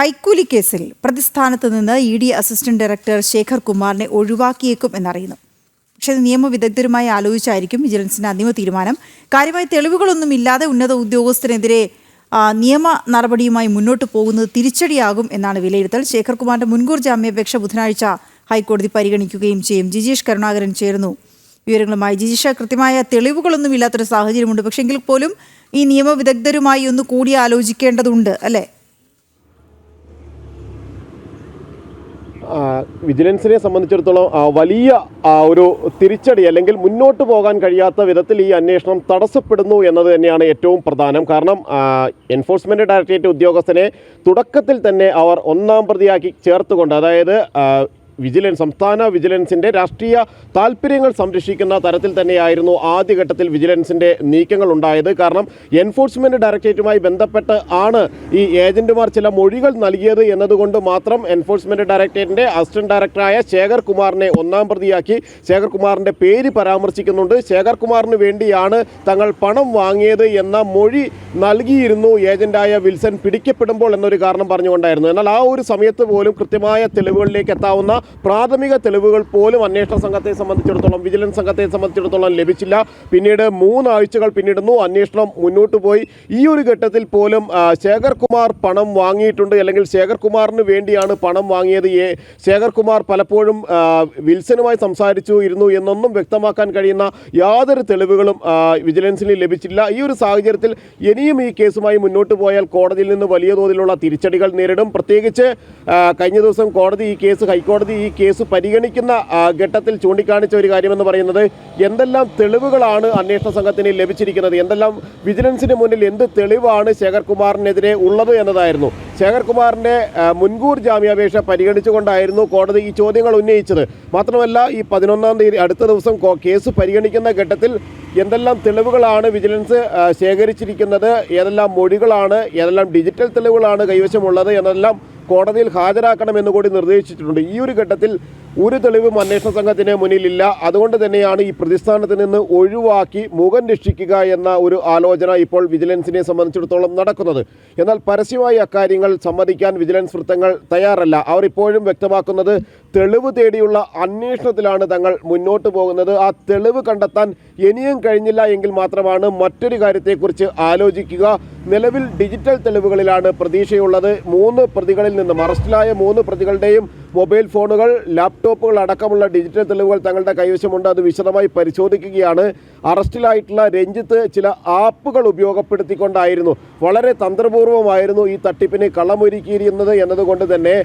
കൈക്കൂലി കേസിൽ പ്രതിസ്ഥാനത്ത് നിന്ന് E D assistant director Shekhar കുമാറിനെ ഒഴിവാക്കിയേക്കും എന്നറിയുന്നു. പക്ഷേ നിയമവിദഗ്ധരുമായി ആലോചിച്ചായിരിക്കും വിജിലൻസിന്റെ അന്തിമ തീരുമാനം. കാര്യമായ തെളിവുകളൊന്നും ഇല്ലാതെ ഉന്നത ഉദ്യോഗസ്ഥനെതിരെ നിയമ നടപടിയുമായി മുന്നോട്ട് പോകുന്നത് തിരിച്ചടിയാകും എന്നാണ് വിലയിരുത്തൽ. ശേഖർ കുമാറിന്റെ മുൻകൂർ ജാമ്യാപേക്ഷ ബുധനാഴ്ച ഹൈക്കോടതി പരിഗണിക്കുകയും ചെയ്യും. ജിജീഷ് കരുണാകരൻ ചേർന്നു വിവരങ്ങളുമായി ജിജീഷ കൃത്യമായ തെളിവുകളൊന്നും ഇല്ലാത്തൊരു സാഹചര്യമുണ്ട്. പക്ഷേ എങ്കിൽ പോലും ഈ നിയമവിദഗ്ധരുമായി ഒന്ന് കൂടി ആലോചിക്കേണ്ടതുണ്ട് അല്ലേ? വിജിലൻസിനെ സംബന്ധിച്ചിടത്തോളം വലിയ ഒരു തിരിച്ചടി അല്ലെങ്കിൽ മുന്നോട്ട് പോകാൻ കഴിയാത്ത വിധത്തിൽ ഈ അന്വേഷണം തടസ്സപ്പെടുന്നു എന്നത് തന്നെയാണ് ഏറ്റവും പ്രധാനം. കാരണം എൻഫോഴ്സ്മെന്റ് ഡയറക്ടറേറ്റ് ഉദ്യോഗസ്ഥനെ തുടക്കത്തിൽ തന്നെ അവർ ഒന്നാം പ്രതിയാക്കി ചേർത്തുകൊണ്ട് അതായത് വിജിലൻസ് സംസ്ഥാന വിജിലൻസിന്റെ രാഷ്ട്രീയ താല്പര്യങ്ങൾ സംരക്ഷിക്കുന്ന തരത്തിൽ തന്നെയായിരുന്നു ആദ്യഘട്ടത്തിൽ വിജിലൻസിന്റെ നീക്കങ്ങൾ ഉണ്ടായത്. കാരണം എൻഫോഴ്സ്മെന്റ് ഡയറക്ടറേറ്റുമായി ബന്ധപ്പെട്ട് ആണ് ഈ ഏജന്റുമാർ ചില മൊഴികൾ നൽകിയത് എന്നതുകൊണ്ട് മാത്രം എൻഫോഴ്സ്മെന്റ് ഡയറക്ടറേറ്റിന്റെ അസിസ്റ്റന്റ് ഡയറക്ടറായ ശേഖർ കുമാറിനെ ഒന്നാം പ്രതിയാക്കി. ശേഖർ കുമാറിന്റെ പേര് പരാമർശിക്കുന്നുണ്ട്. ശേഖർ കുമാറിന് വേണ്ടിയാണ് തങ്ങൾ പണം വാങ്ങിയത് എന്ന മൊഴി നൽകിയിരുന്നു ഏജന്റായ വിൽസൺ. പിടിക്കപ്പെടുമ്പോൾ എന്നൊരു കാരണം പറഞ്ഞുകൊണ്ടായിരുന്നു. എന്നാൽ ആ ഒരു സമയത്ത് പോലും കൃത്യമായ തെളിവുകളിലേക്ക് എത്താവുന്ന പ്രാഥമിക തെളിവുകൾ പോലും അന്വേഷണ സംഘത്തെ സംബന്ധിച്ചിടത്തോളം വിജിലൻസ് സംഘത്തെ സംബന്ധിച്ചിടത്തോളം ലഭിച്ചില്ല. പിന്നീട് മൂന്നാഴ്ചകൾ പിന്നിടുന്നു. അന്വേഷണം മുന്നോട്ട് പോയി. ഈ ഒരു ഘട്ടത്തിൽ പോലും ശേഖർകുമാർ ശേഖർ കുമാർ പണം വാങ്ങിയിട്ടുണ്ട്. അല്ലെങ്കിൽ ശേഖർ കുമാറിന് വേണ്ടിയാണ് പണം വാങ്ങിയത്. ശേഖർകുമാർ ശേഖർ കുമാർ പലപ്പോഴും വിൽസനുമായി സംസാരിച്ചു ഇരുന്നു എന്നൊന്നും വ്യക്തമാക്കാൻ കഴിയുന്ന യാതൊരു തെളിവുകളും വിജിലൻസിന് ലഭിച്ചില്ല. ഈ ഒരു സാഹചര്യത്തിൽ ഇനിയും ഈ കേസുമായി മുന്നോട്ട് പോയാൽ കോടതിയിൽ നിന്ന് വലിയ തോതിലുള്ള തിരിച്ചടികൾ നേരിടും. പ്രത്യേകിച്ച് കഴിഞ്ഞ ദിവസം കോടതി ഈ കേസ് ഹൈക്കോടതി ഈ കേസ് പരിഗണിക്കുന്ന ഘട്ടത്തിൽ ചൂണ്ടിക്കാണിച്ച ഒരു കാര്യമെന്ന് പറയുന്നത് എന്തെല്ലാം തെളിവുകളാണ് അന്വേഷണ സംഘത്തിന് ലഭിച്ചിരിക്കുന്നത്? എന്തെല്ലാം വിജിലൻസിന് മുന്നിൽ എന്ത് തെളിവാണ് ശേഖർകുമാറിനെതിരെ ഉള്ളത് എന്നതായിരുന്നു. ശേഖർ കുമാറിന്റെ മുൻകൂർ ജാമ്യാപേക്ഷ പരിഗണിച്ചുകൊണ്ടായിരുന്നു കോടതി ഈ ചോദ്യങ്ങൾ ഉന്നയിച്ചത്. മാത്രമല്ല ഈ പതിനൊന്നാം തീയതി അടുത്ത ദിവസം കേസ് പരിഗണിക്കുന്ന ഘട്ടത്തിൽ എന്തെല്ലാം തെളിവുകളാണ് വിജിലൻസ് ശേഖരിച്ചിരിക്കുന്നത്? ഏതെല്ലാം മൊഴികളാണ്? ഏതെല്ലാം ഡിജിറ്റൽ തെളിവുകളാണ് കൈവശമുള്ളത്? എന്നെല്ലാം കോടതിയിൽ ഹാജരാക്കണമെന്ന് കൂടി നിർദ്ദേശിച്ചിട്ടുണ്ട്. ഈ ഒരു ഘട്ടത്തിൽ ഒരു തെളിവും അന്വേഷണ സംഘത്തിന് മുന്നിലില്ല. അതുകൊണ്ട് തന്നെയാണ് ഈ പ്രതിസ്ഥാനത്ത് നിന്ന് ഒഴിവാക്കി മുഖം രക്ഷിക്കുക എന്ന ഒരു ആലോചന ഇപ്പോൾ വിജിലൻസിനെ സംബന്ധിച്ചിടത്തോളം നടക്കുന്നത്. എന്നാൽ പരസ്യമായി അക്കാര്യങ്ങൾ സമ്മതിക്കാൻ വിജിലൻസ് വൃത്തങ്ങൾ തയ്യാറല്ല. അവർ ഇപ്പോഴും വ്യക്തമാക്കുന്നത് തെളിവ് തേടിയുള്ള അന്വേഷണത്തിലാണ് തങ്ങൾ മുന്നോട്ട് പോകുന്നത്. ആ തെളിവ് കണ്ടെത്താൻ ഇനിയും കഴിഞ്ഞില്ല എങ്കിൽ മാത്രമാണ് മറ്റൊരു കാര്യത്തെക്കുറിച്ച് ആലോചിക്കുക. നിലവിൽ ഡിജിറ്റൽ തെളിവുകളിലാണ് പ്രതീക്ഷയുള്ളത്. മൂന്ന് പ്രതികളിൽ നിന്നും അറസ്റ്റിലായ മൂന്ന് പ്രതികളുടെയും മൊബൈൽ ഫോണുകൾ ലാപ്ടോപ്പുകൾ അടക്കമുള്ള ഡിജിറ്റൽ തെളിവുകൾ തങ്ങളുടെ കൈവശമുണ്ട്. അത് വിശദമായി പരിശോധിക്കുകയാണ്. അറസ്റ്റിലായിട്ടുള്ള രഞ്ജിത്ത് ചില ആപ്പുകൾ ഉപയോഗപ്പെടുത്തിക്കൊണ്ടായിരുന്നു. വളരെ തന്ത്രപൂർവമായിരുന്നു ഈ തട്ടിപ്പിന് കളമൊരുക്കിയിരുന്നത് എന്നതുകൊണ്ട് തന്നെ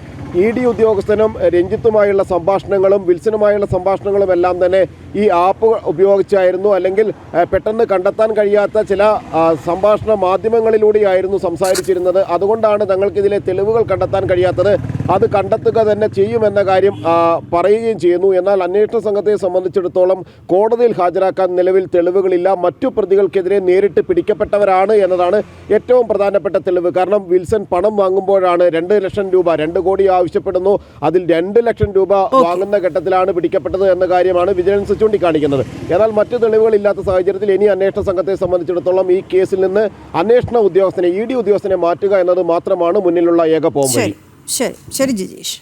ഇ ഡി ഉദ്യോഗസ്ഥനും രഞ്ജിത്തുമായുള്ള സംഭാഷണങ്ങളും വിൽസനുമായുള്ള സംഭാഷണങ്ങളും എല്ലാം തന്നെ ഈ ആപ്പ് ഉപയോഗിച്ചായിരുന്നു അല്ലെങ്കിൽ പെട്ടെന്ന് കണ്ടെത്താൻ കഴിയാത്ത ചില സംഭാഷണ മാധ്യമങ്ങളിലൂടെയായിരുന്നു സംസാരിച്ചിരുന്നത്. അതുകൊണ്ടാണ് തങ്ങൾക്കിതിലെ തെളിവുകൾ കണ്ടെത്താൻ കഴിയാത്തത്. അത് കണ്ടെത്തുക തന്നെ ചെയ്യുമെന്ന കാര്യം പറയുകയും ചെയ്യുന്നു. എന്നാൽ അന്വേഷണ സംഘത്തെ സംബന്ധിച്ചിടത്തോളം കോടതിയിൽ ഹാജരാക്കാൻ നിലവിൽ തെളിവുകളില്ല. മറ്റു പ്രതികൾക്കെതിരെ നേരിട്ട് പിടിക്കപ്പെട്ടവരാണ് എന്നതാണ് ഏറ്റവും പ്രധാനപ്പെട്ട തെളിവ്. കാരണം വിൽസൺ പണം വാങ്ങുമ്പോഴാണ് രണ്ട് ലക്ഷം രൂപ രണ്ട് കോടി ആവശ്യപ്പെടുന്നു. അതിൽ രണ്ട് ലക്ഷം രൂപ വാങ്ങുന്ന ഘട്ടത്തിലാണ് പിടിക്കപ്പെട്ടത് എന്ന കാര്യമാണ് വിജിലൻസ് ചൂണ്ടിക്കാണിക്കുന്നത്. എന്നാൽ മറ്റു തെളിവുകളില്ലാത്ത സാഹചര്യത്തിൽ ഇനി അന്വേഷണ സംഘത്തെ സംബന്ധിച്ചിടത്തോളം ഈ കേസിൽ നിന്ന് അന്വേഷണ ഉദ്യോഗസ്ഥനെ ഇ ഡി ഉദ്യോഗസ്ഥനെ മാറ്റുക എന്നത് മാത്രമാണ് മുന്നിലുള്ള ഏക പോംവഴി. ശരി ശരി ജിജീഷ്.